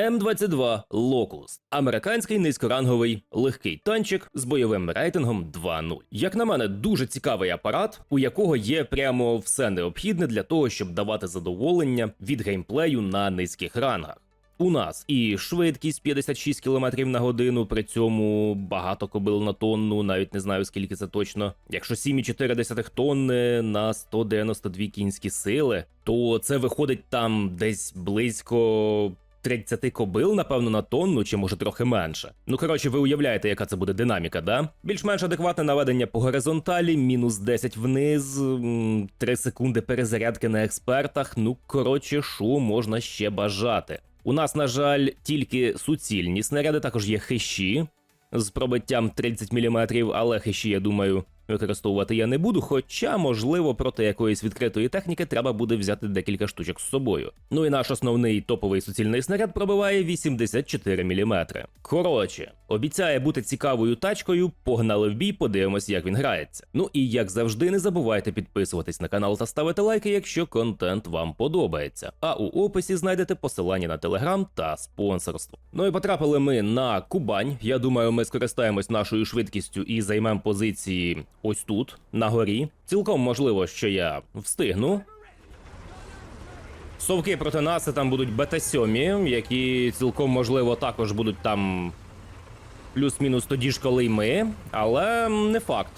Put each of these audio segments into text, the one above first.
М22 Locust – американський низькоранговий легкий танчик з бойовим рейтингом 2.0. Як на мене, дуже цікавий апарат, у якого є прямо все необхідне для того, щоб давати задоволення від геймплею на низьких рангах. У нас і швидкість 56 км на годину, при цьому багато кобил на тонну, навіть не знаю скільки це точно. Якщо 7,4 тонни на 192 кінські сили, то це виходить там десь близько 30 кобил, напевно, на тонну, чи може трохи менше. Ну коротше, ви уявляєте, яка це буде динаміка, да? Більш-менш адекватне наведення по горизонталі, мінус 10 вниз, 3 секунди перезарядки на експертах. Ну коротше, що можна ще бажати. У нас, на жаль, тільки суцільні снаряди, також є хищі з пробиттям 30 мм, але хищі, я думаю, використовувати я не буду. Хоча, можливо, проти якоїсь відкритої техніки треба буде взяти декілька штучок з собою. Ну і наш основний топовий суцільний снаряд пробиває 84 мм. Коротше, обіцяє бути цікавою тачкою. Погнали в бій, подивимось, як він грається. Ну і як завжди, не забувайте підписуватись на канал та ставити лайки, якщо контент вам подобається. А у описі знайдете посилання на телеграм та спонсорство. Ну і потрапили ми на Кубань. Я думаю, ми скористаємось нашою швидкістю і займемо позиції ось тут, на горі. Цілком можливо, що я встигну. Совки проти нас там будуть бета-7, які цілком можливо також будуть там плюс-мінус тоді ж, коли й ми, але не факт.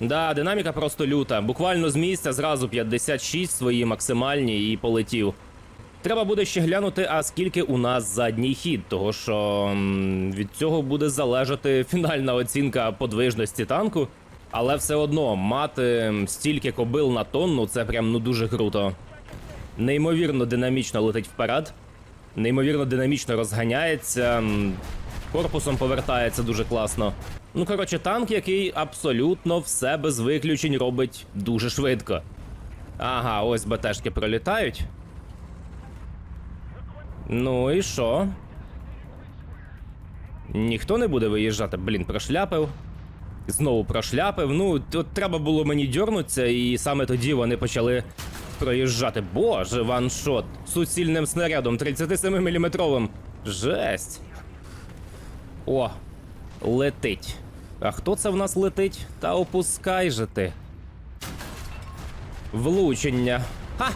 Да, динаміка просто люта. Буквально з місця зразу 56 свої максимальні і полетів. Треба буде ще глянути, а скільки у нас задній хід, того що від цього буде залежати фінальна оцінка подвижності танку. Але все одно мати стільки кобил на тонну це прям ну дуже круто. Неймовірно динамічно летить вперед, неймовірно динамічно розганяється, корпусом повертається дуже класно. Ну, коротше, танк, який абсолютно все без виключень робить дуже швидко. Ага, ось БТшки пролітають. Ну і що? Ніхто не буде виїжджати, блін, прошляпив. Знову прошляпив. Ну, тут треба було мені дьорнутися, і саме тоді вони почали проїжджати. Боже, ваншот. Суцільним снарядом 37-мм. Жесть. О, летить. А хто це в нас летить? Та опускай же ти. Влучення. Ха!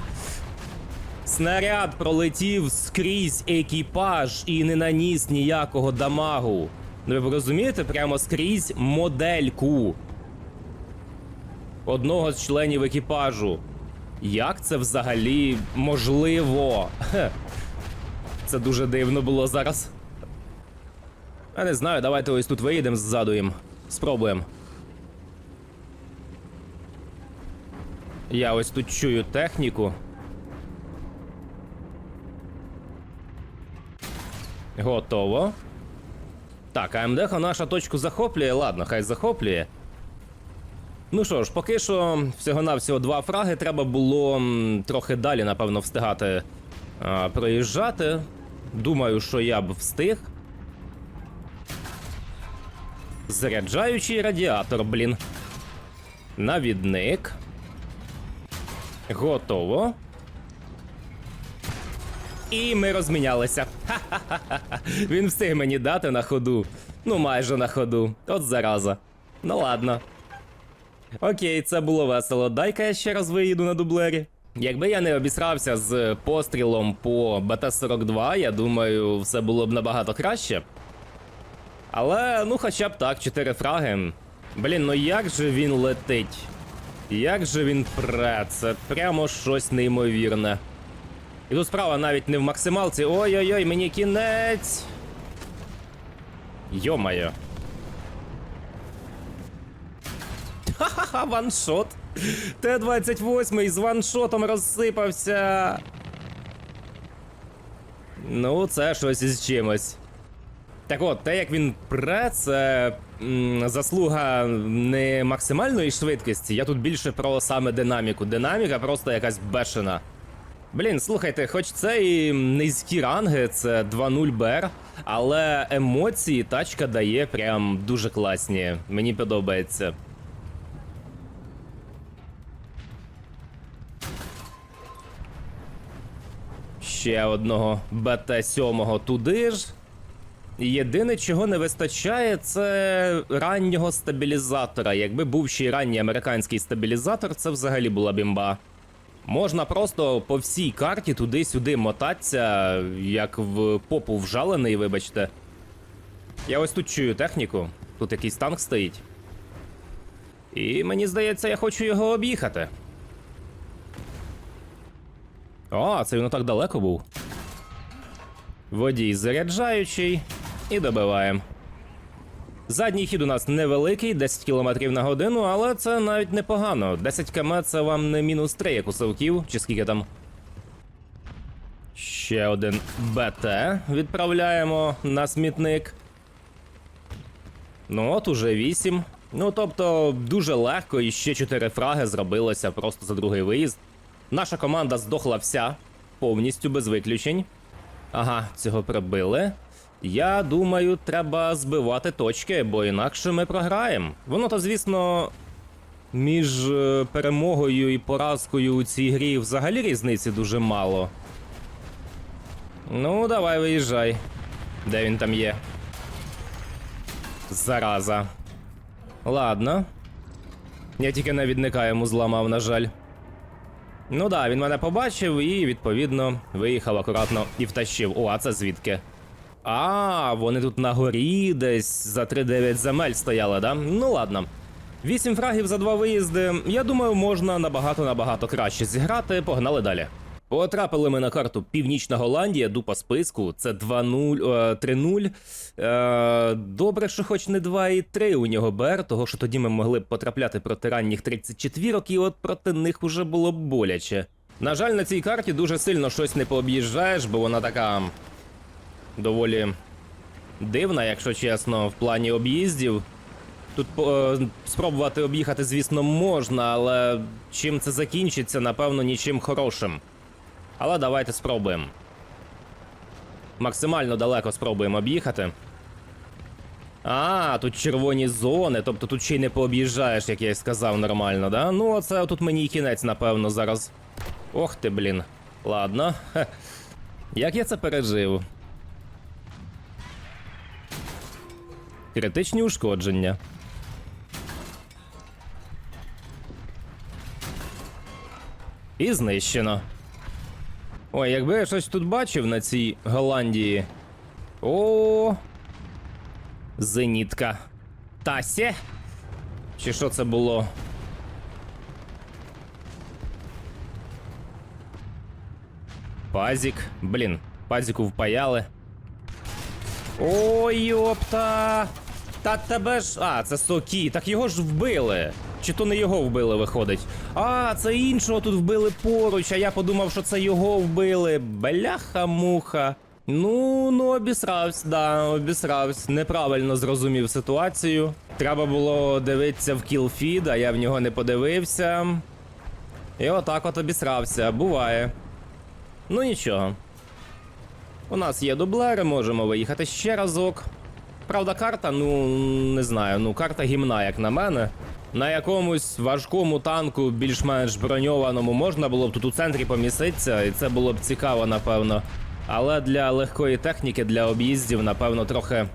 Снаряд пролетів скрізь екіпаж і не наніс ніякого дамагу. Ну ви розумієте, прямо скрізь модельку одного з членів екіпажу. Як це взагалі можливо? Це дуже дивно було зараз. Я не знаю, давайте ось тут виїдемо ззаду їм. Спробуємо. Я ось тут чую техніку. Готово. Так, АМДХ наша точку захоплює. Ладно, хай захоплює. Ну що ж, поки що всього-навсього два фраги. Треба було трохи далі, напевно, встигати а, проїжджати. Думаю, що я б встиг. Заряджаючий радіатор, блін. Навідник. Готово. І ми розмінялися. Ха-ха-ха. Він встиг мені дати на ходу. Ну, майже на ходу. От зараза. Ну ладно. Окей, це було весело. Дай-ка я ще раз виїду на дублері. Якби я не обісрався з пострілом по БТ-42, я думаю, все було б набагато краще. Але, ну, хоча б так, 4 фраги. Блін, ну як же він летить? Як же він пре? Це прямо щось неймовірне. І тут справа навіть не в максималці. Ой-ой-ой, мені кінець. Йо-моє. Ха-ха-ха, ваншот. Т-28 з ваншотом розсипався. Ну, це щось із чимось. Так от, те, як він пре, це м, заслуга не максимальної швидкості. Я тут більше про саме динаміку. Динаміка просто якась бешена. Блін, слухайте, хоч це і низькі ранги, це 2.0 БР, але емоції тачка дає прям дуже класні. Мені подобається. Ще одного БТ-7 туди ж. Єдине, чого не вистачає, це раннього стабілізатора. Якби був ще й ранній американський стабілізатор, це взагалі була бімба. Можна просто по всій карті туди-сюди мотатися, як в попу вжалений, вибачте. Я ось тут чую техніку, тут якийсь танк стоїть. І мені здається, я хочу його об'їхати. О, це він так далеко був. Водій заряджаючий і добиваємо. Задній хід у нас невеликий, 10 км на годину, але це навіть непогано. 10 км це вам не мінус 3, як у совків, чи скільки там. Ще один БТ відправляємо на смітник. Ну от уже 8. Ну тобто дуже легко і ще 4 фраги зробилося просто за другий виїзд. Наша команда здохла вся, повністю без виключень. Ага, цього прибили. Я думаю, треба збивати точки, бо інакше ми програємо. Воно то, звісно, між е, перемогою і поразкою у цій грі взагалі різниці дуже мало. Ну, давай виїжджай. Де він там є? Зараза. Ладно. Я тільки навідника йому зламав, на жаль. Ну да, він мене побачив і, відповідно, виїхав акуратно і втащив. О, а це звідки? А, вони тут на горі десь за 3-9 земель стояли, да? Ну ладно. Вісім фрагів за два виїзди. Я думаю, можна набагато-набагато краще зіграти. Погнали далі. Потрапили ми на карту Північна Голландія, дупа списку. Це 2-0, е, 3-0. Е, добре, що хоч не 2 і 3 у нього БР, того що тоді ми могли б потрапляти проти ранніх 34 і от проти них уже було б боляче. На жаль, на цій карті дуже сильно щось не пооб'їжджаєш, бо вона така доволі дивна, якщо чесно, в плані об'їздів. Тут е, спробувати об'їхати, звісно, можна, але чим це закінчиться, напевно, нічим хорошим. Але давайте спробуємо. Максимально далеко спробуємо об'їхати. А, тут червоні зони, тобто тут ще й не пооб'їжджаєш, як я й сказав, нормально, да? Ну, оце тут мені і кінець, напевно, зараз. Ох ти, блін. Ладно. Як я це пережив? Критичні ушкодження. І знищено. Ой, якби я щось тут бачив на цій Голландії. О. Зенітка. Тася? Чи що це було? Пазік. Блін, пазіку впаяли. Ой, йопта! Та тебе ж. А, це Сокі, так його ж вбили. Чи то не його вбили, виходить? А, це іншого тут вбили поруч, а я подумав, що це його вбили. Бляха-муха. Ну, ну, обісрався, да, обісрався. Неправильно зрозумів ситуацію. Треба було дивитися в кілфід, а я в нього не подивився. І отак от обісрався. Буває. Ну нічого. У нас є дублери, можемо виїхати ще разок. Правда, карта, ну не знаю, ну карта гімна, як на мене. На якомусь важкому танку, більш-менш броньованому, можна було б тут у центрі поміститися, і це було б цікаво, напевно. Але для легкої техніки, для об'їздів, напевно, трохи.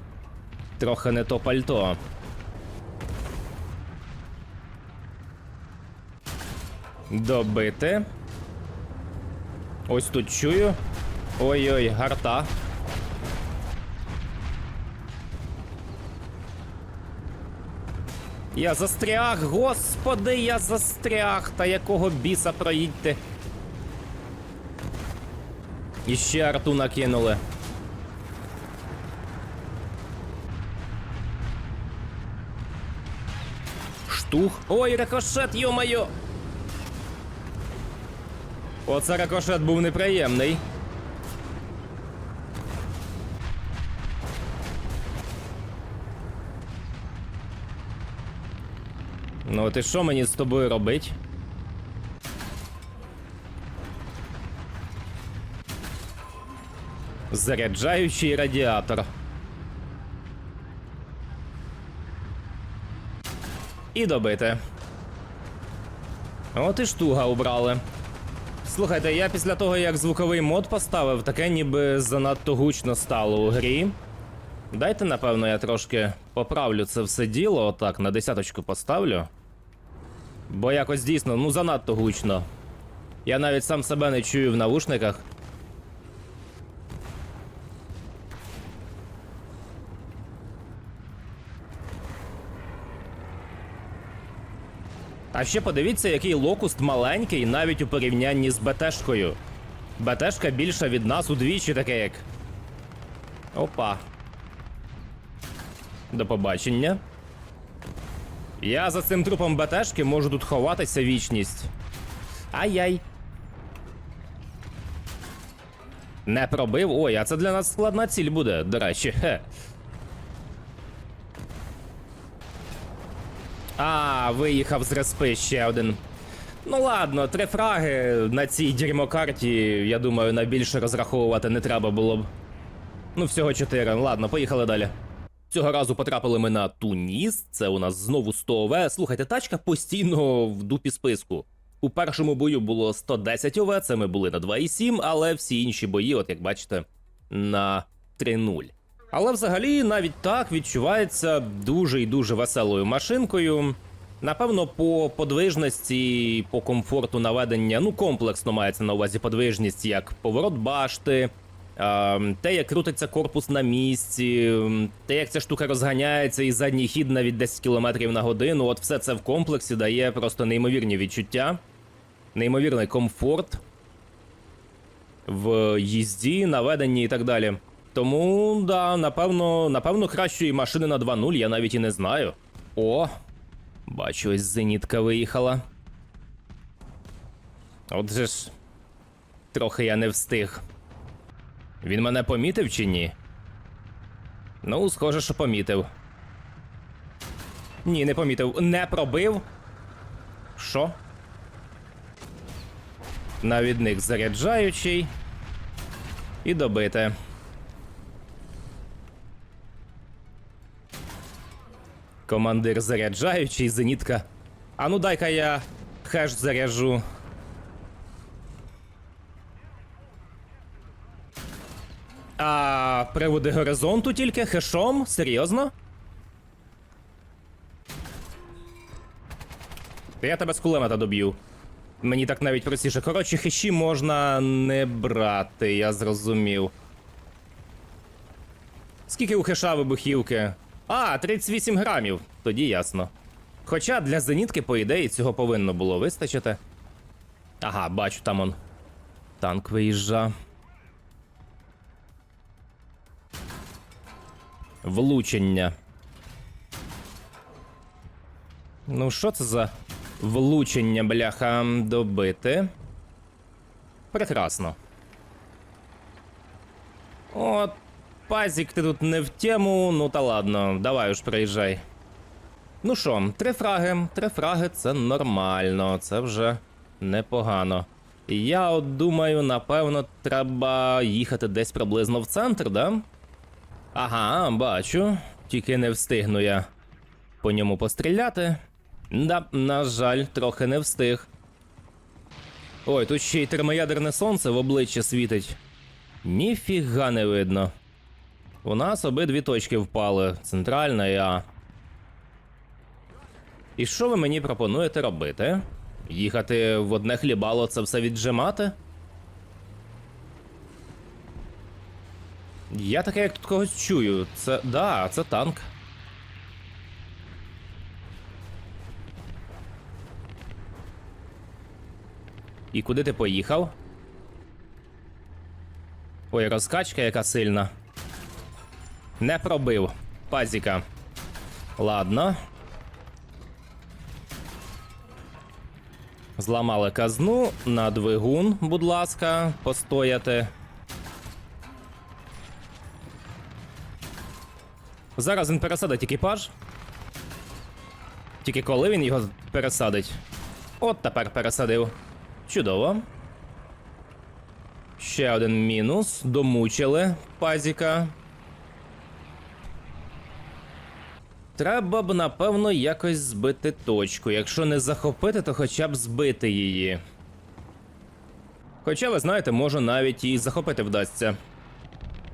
трохи не то пальто. Добити. Ось тут чую. Ой-ой, гарта. Я застряг, господи, я застряг. Та якого біса проїдьте. І ще арту накинули. Штух. Ой, рикошет, йо-моє! Оце рикошет був неприємний. Ну, ти що мені з тобою робить? Заряджаючий радіатор. І добити. От і штуга убрали. Слухайте, я після того, як звуковий мод поставив, таке ніби занадто гучно стало у грі. Дайте, напевно, я трошки поправлю це все діло, отак, на десяточку поставлю. Бо якось дійсно, ну занадто гучно. Я навіть сам себе не чую в навушниках. А ще подивіться, який локуст маленький навіть у порівнянні з БТшкою. БТшка більша від нас удвічі таке як. Опа. До побачення. Я за цим трупом БТшки можу тут ховатися вічність. Ай-яй. Не пробив. Ой, а це для нас складна ціль буде, до речі. Хе. А, виїхав з респи ще один. Ну ладно, три фраги на цій дерьмокарті, я думаю, на більше розраховувати не треба було б. Ну, всього чотири. Ладно, поїхали далі. Цього разу потрапили ми на Туніс. Це у нас знову 100 ОВ. Слухайте, тачка постійно в дупі списку. У першому бою було 110 ОВ, це ми були на 2,7, але всі інші бої, от як бачите, на 3-0. Але взагалі навіть так відчувається дуже і дуже веселою машинкою. Напевно, по подвижності, по комфорту наведення, ну комплексно мається на увазі подвижність, як поворот башти, те, як крутиться корпус на місці, те, як ця штука розганяється, і задній хід навіть 10 км на годину. От все це в комплексі дає просто неймовірні відчуття, неймовірний комфорт в їзді, наведенні і так далі. Тому, да, напевно, напевно, кращої машини на 2.0 я навіть і не знаю. О, бачу, ось зенітка виїхала. От же ж, трохи я не встиг. Він мене помітив чи ні? Ну, схоже, що помітив. Ні, не помітив. Не пробив. Що? Навідник заряджаючий. І добите. Командир заряджаючий, зенітка. А ну дай-ка я хеш заряжу. А приводи горизонту тільки хешом? Серйозно? Я тебе з кулемета доб'ю. Мені так навіть простіше. Коротше, хеші можна не брати, я зрозумів. Скільки у хеша вибухівки? А, 38 грамів. Тоді ясно. Хоча для зенітки, по ідеї, цього повинно було вистачити. Ага, бачу, там он. Танк виїжджа. Влучення. Ну, що це за влучення, бляха, добити? Прекрасно. От, пазік, ти тут не в тему, ну та ладно, давай уж приїжджай. Ну що, три фраги, три фраги це нормально, це вже непогано. Я от думаю, напевно, треба їхати десь приблизно в центр, да? Ага, бачу. Тільки не встигну я по ньому постріляти. Да, на жаль, трохи не встиг. Ой, тут ще й термоядерне сонце в обличчя світить. Ніфіга не видно. У нас обидві точки впали: центральна і А. І що ви мені пропонуєте робити? Їхати в одне хлібало це все віджимати? Я таке, як тут когось чую. Це. Да, це танк. І куди ти поїхав? Ой, розкачка яка сильна. Не пробив. Пазіка. Ладно. Зламали казну на двигун, будь ласка, постояти. Зараз він пересадить екіпаж. Тільки коли він його пересадить? От тепер пересадив. Чудово. Ще один мінус. Домучили пазіка. Треба б, напевно, якось збити точку. Якщо не захопити, то хоча б збити її. Хоча, ви знаєте, може навіть і захопити вдасться.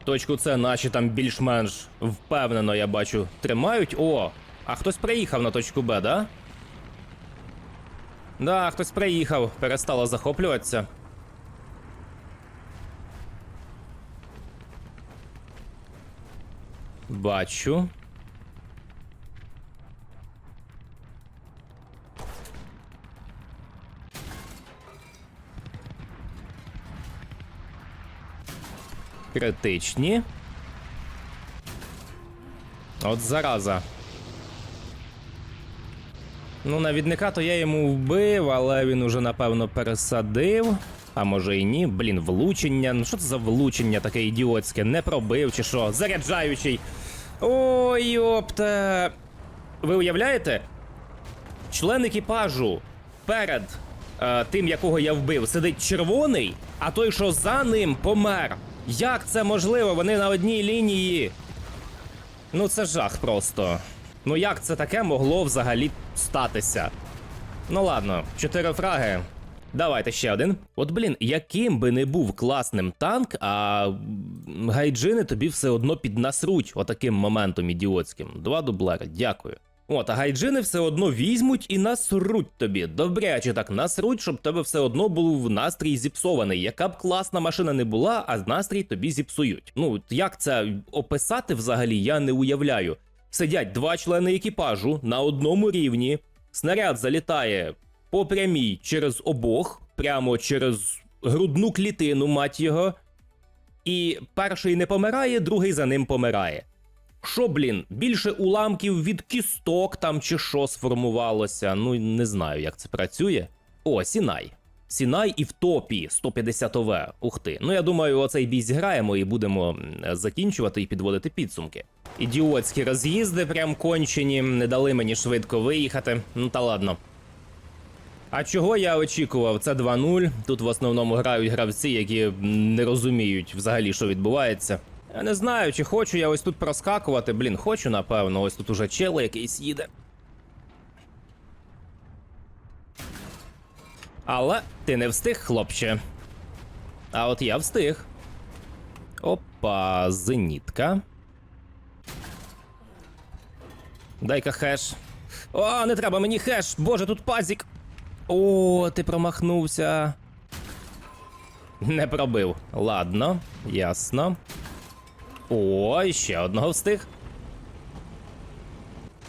Точку С наші там більш-менш впевнено, я бачу, тримають. О, а хтось приїхав на точку Б, да? Да, хтось приїхав, перестало захоплюватися. Бачу. Критичні. От зараза. Ну, навідника то я йому вбив, але він уже напевно пересадив. А може і ні. Блін, влучення. Ну що це за влучення таке ідіотське? Не пробив чи що? Заряджаючий. Ой, йопта. Ви уявляєте? Член екіпажу перед е, тим, якого я вбив, сидить червоний, а той, що за ним, помер. Як це можливо? Вони на одній лінії. Ну це жах просто. Ну як це таке могло взагалі статися? Ну ладно, чотири фраги. Давайте ще один. От блін, яким би не був класним танк, а гайджини тобі все одно піднасруть отаким моментом ідіотським. Два дублери, дякую. От, а гайджини все одно візьмуть і насруть тобі. Добряче так насруть, щоб тебе все одно був настрій зіпсований. Яка б класна машина не була, а настрій тобі зіпсують. Ну як це описати взагалі, я не уявляю. Сидять два члени екіпажу на одному рівні. Снаряд залітає по прямій через обох, прямо через грудну клітину, мать його. І перший не помирає, другий за ним помирає. Що, блін, більше уламків від кісток там чи що сформувалося? Ну не знаю, як це працює. О, Сінай. Сінай і в топі 150 ОВ. Ух ти. Ну я думаю, оцей бій зіграємо і будемо закінчувати і підводити підсумки. Ідіотські роз'їзди, прям кончені, не дали мені швидко виїхати. Ну та ладно. А чого я очікував? Це 2-0. Тут в основному грають гравці, які не розуміють взагалі, що відбувається. Я не знаю, чи хочу я ось тут проскакувати. Блін, хочу, напевно. Ось тут уже чел якийсь їде. Але ти не встиг, хлопче. А от я встиг. Опа, зенітка. Дай-ка хеш. О, не треба мені хеш! Боже, тут пазік! О, ти промахнувся. Не пробив. Ладно, ясно. О, і ще одного встиг.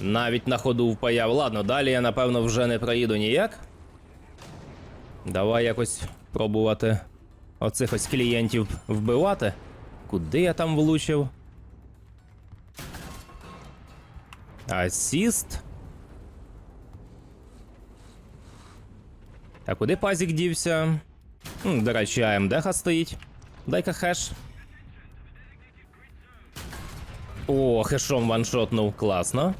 Навіть на ходу впаяв. Ладно, далі я напевно вже не проїду ніяк. Давай якось пробувати оцих ось клієнтів вбивати. Куди я там влучив? Асіст. А куди пазік дівся? До речі, АМД стоїть. Дай-ка хеш. О, хешом ваншотнув, класно.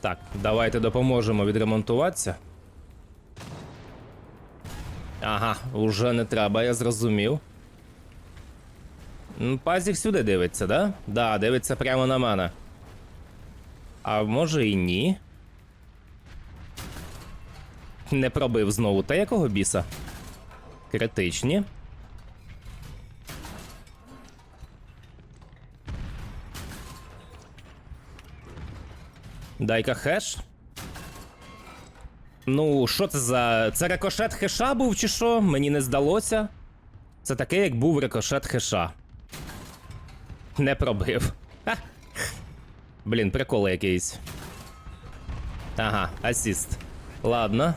Так, давайте допоможемо відремонтуватися. Ага, уже не треба, я зрозумів. Пазік сюди дивиться, да? Да, дивиться прямо на мене. А може і ні. Не пробив знову. Та якого біса? Критичні. Дай-ка хеш. Ну, що це за. Це рикошет хеша був чи що? Мені не здалося. Це таке, як був рикошет хеша. Не пробив. Ха. Блін, прикол якийсь. Ага, асіст. Ладно.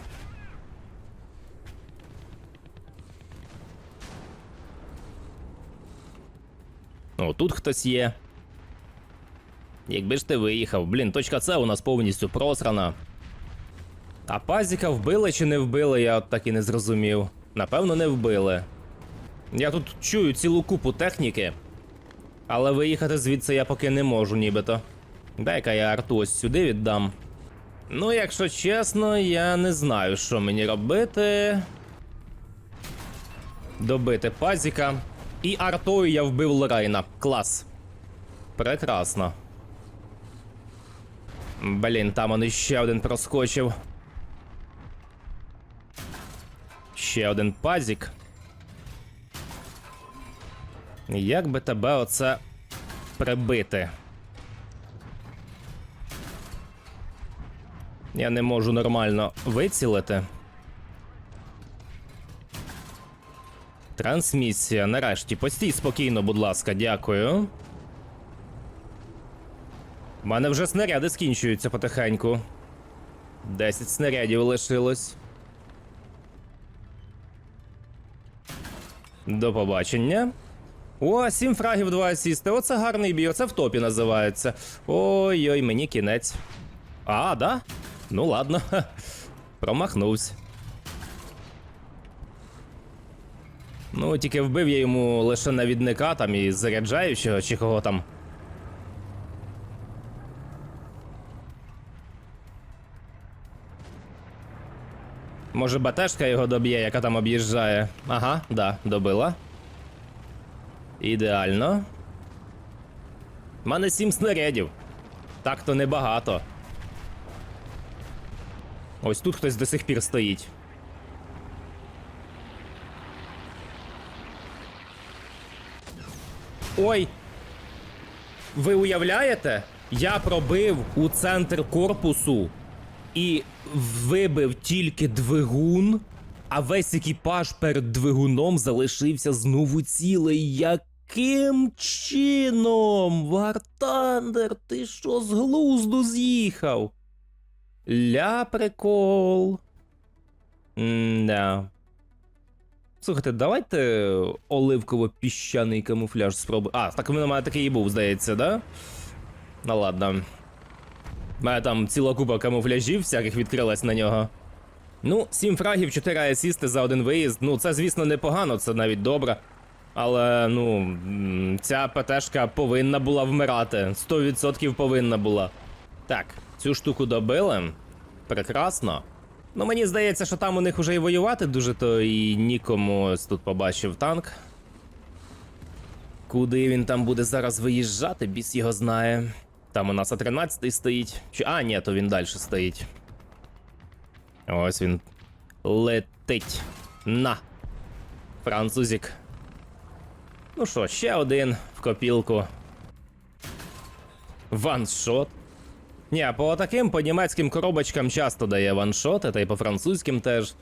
О, тут хтось є. Якби ж ти виїхав, блін, точка С у нас повністю просрана. А пазіка вбили чи не вбили, я так і не зрозумів. Напевно, не вбили. Я тут чую цілу купу техніки, але виїхати звідси я поки не можу, нібито. Дай-ка я арту ось сюди віддам. Ну, якщо чесно, я не знаю, що мені робити. Добити пазіка. І артою я вбив Лорайна. Клас. Прекрасно. Блін, там он іще один проскочив. Ще один пазік. Як би тебе оце прибити? Я не можу нормально вицілити. Трансмісія, нарешті. Постій спокійно, будь ласка, дякую. У мене вже снаряди скінчуються потихеньку. 10 снарядів лишилось. До побачення. О, 7 фрагів, 2 асісти. Оце гарний бій, оце в топі називається. Ой-ой, мені кінець. А, да? Ну ладно. Ха. Промахнувся. Ну, тільки вбив я йому лише навідника там і заряджаючого, чи кого там. Може, батешка його доб'є, яка там об'їжджає. Ага, да, добила. Ідеально. У мене сім снарядів. Так то небагато. Ось тут хтось до сих пір стоїть. Ой. Ви уявляєте? Я пробив у центр корпусу і вибив тільки двигун, а весь екіпаж перед двигуном залишився знову цілий. Яким чином? Вартандер, ти що з глузду з'їхав? Ля прикол. М-да. Слухайте, давайте оливково-піщаний камуфляж спробуємо. А, так у мене такий і був, здається, да? Ну ладно. Мене там ціла купа камуфляжів всяких відкрилась на нього. Ну, 7 фрагів, 4 асісти за один виїзд. Ну, це, звісно, непогано, це навіть добре. Але, ну, ця ПТшка повинна була вмирати. 100% повинна була. Так, цю штуку добили. Прекрасно. Ну, мені здається, що там у них уже і воювати дуже то і нікому Ось тут побачив танк. Куди він там буде зараз виїжджати, біс його знає. Там у нас А13 стоїть. Чи... А, ні, то він далі стоїть. Ось він летить. На. Французик. Ну що, ще один в копілку. Ваншот. Ні, по таким по німецьким коробочкам часто дає ваншоти, та й по французьким теж.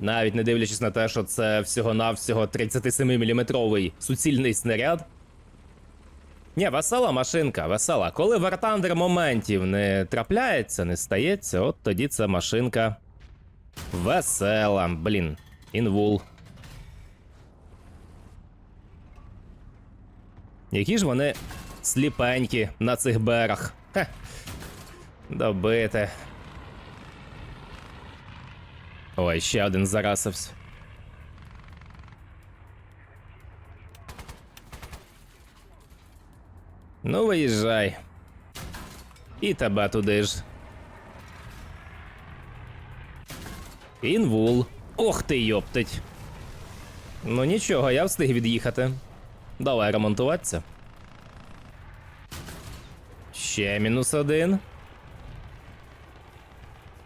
Навіть не дивлячись на те, що це всього-навсього 37-мм суцільний снаряд. Ні, весела машинка, весела. Коли вартандер моментів не трапляється, не стається, от тоді це машинка весела. Блін, інвул. Які ж вони сліпенькі на цих берах. Хе. Добити. Ой, ще один зарасився. Ну, виїжджай. І тебе туди ж. Інвул. Ох ти йоптить. Ну нічого, я встиг від'їхати. Давай ремонтуватися. Ще мінус один.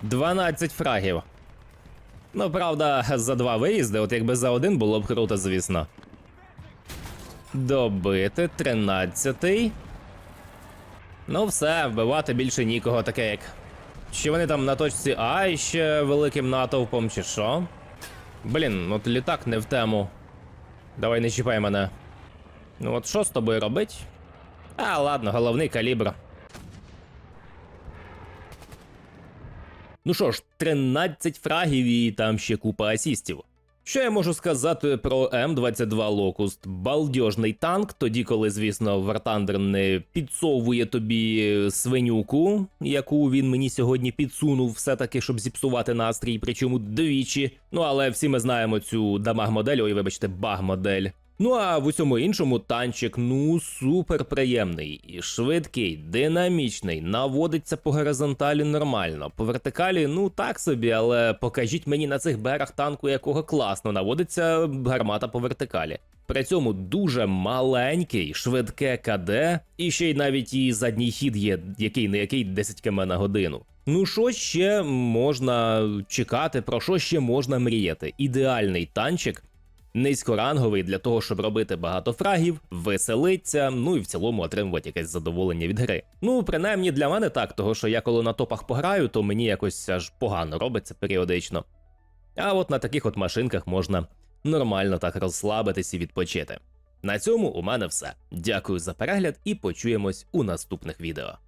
12 фрагів. Ну, правда, за два виїзди, от якби за один було б круто, звісно. Добити 13. Ну, все, вбивати більше нікого, таке як. Чи вони там на точці А ще великим натовпом, чи що? Блін, от літак не в тему. Давай не чіпай мене. Ну от що з тобою робить? А, ладно, головний калібр. Ну що ж, 13 фрагів і там ще купа асістів. Що я можу сказати про М22 Локуст? Балдьожний танк, тоді, коли, звісно, Вартандер не підсовує тобі свинюку, яку він мені сьогодні підсунув, все-таки, щоб зіпсувати настрій, причому двічі. Ну але всі ми знаємо цю дамаг модель, ой, вибачте, баг модель. Ну а в усьому іншому танчик ну супер приємний, і швидкий, динамічний, наводиться по горизонталі нормально. По вертикалі, ну так собі, але покажіть мені на цих берах танку, якого класно наводиться гармата по вертикалі. При цьому дуже маленький, швидке КД, і ще й навіть і задній хід є, який не який 10 км на годину. Ну що ще можна чекати, про що ще можна мріяти? Ідеальний танчик, низькоранговий для того, щоб робити багато фрагів, веселиться, ну і в цілому отримувати якесь задоволення від гри. Ну, принаймні для мене так, того що я коли на топах пограю, то мені якось аж погано робиться періодично. А от на таких от машинках можна нормально так розслабитись і відпочити. На цьому у мене все. Дякую за перегляд і почуємось у наступних відео.